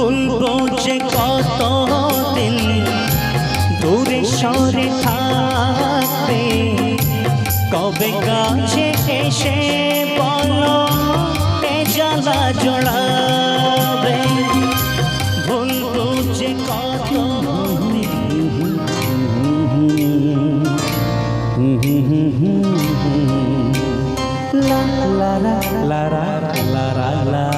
ভুলব যে কত দিন দূরে সরে থাকবে কবে কাছে এসে বলো এ জ্বালা জড়াবে ভুলব যে কত La la la la la la la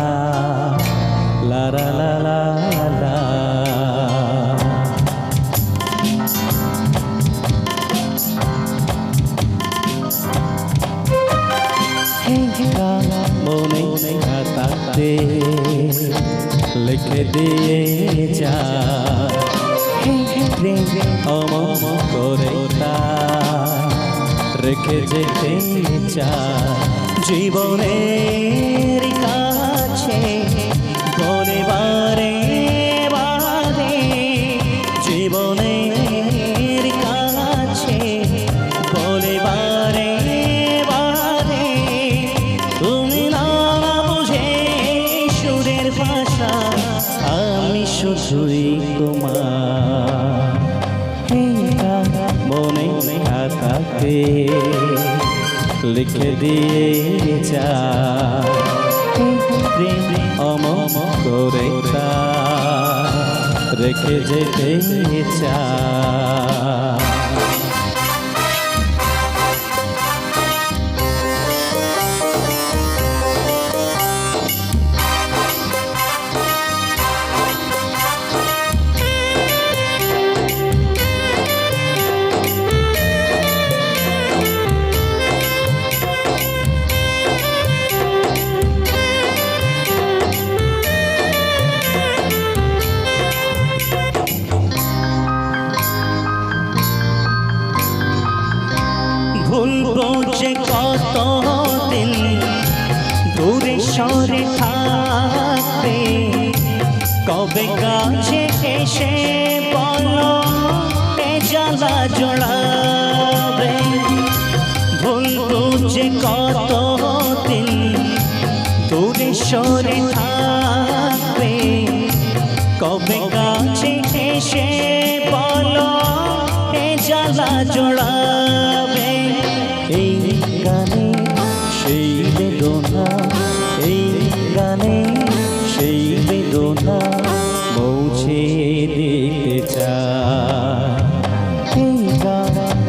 খাতাতে লিখে দিয়ে যা অমম করে তা রেখে যেতে চা জীবনের কাছে বলে বারে শুধুই তোমার। মনে খাতাতে লিখে দিয়ে যা প্রেম অমম করে রেখে যেতে চা যে কত দিন দূরে সরে থাকবে? কবে কাছে এসে বলো, এ জ্বালা জড়াবে? ভুলবো যে কত দিন দূরে সরে থাকবে? কবে কাছে এসে বলো, এ জ্বালা জড়াবে? পৌঁছে দিতে চায়।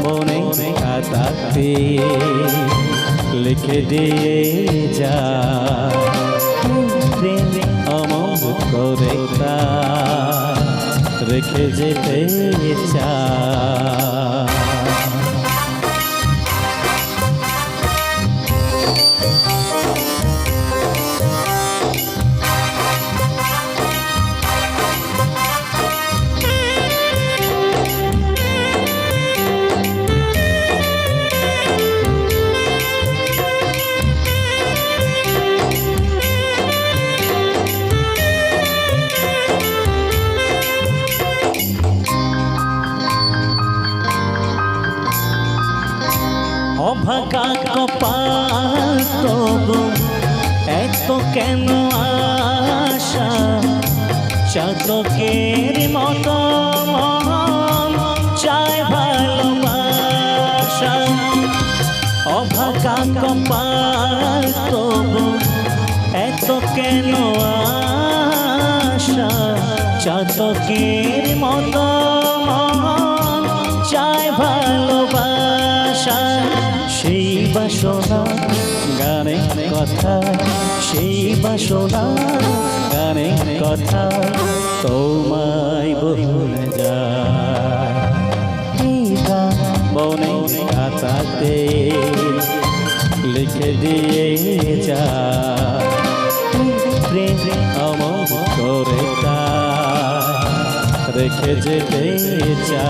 মনে খাতাতে লিখে দিয়ে যা অমর করে রেখে যেতে চা অভাগা কপাল তবু এত কেন আশা? চাতকের মতো চায় ভালোবাসা। অভাগা কপাল তবু এত কেন আশা? চাতকের মতো গানে কথা, সেই বাসনা। গানে কথা, তোমায় বলে যায়। মনে খাতাতে লিখে দিয়ে যা রেখে যেতে চা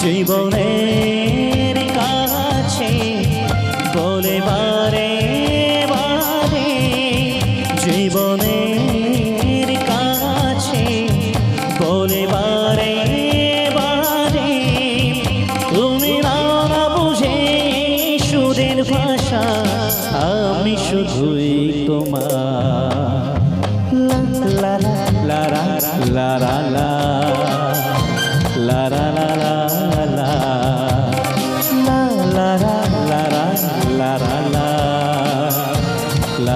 জীবনের কাছে বলে বারে বারে, জীবনের কাছে বলে বারে বারে, তুমি না বুঝে সুরের ভাষা, আমি শুধুই তোমার। লা লা লা লা।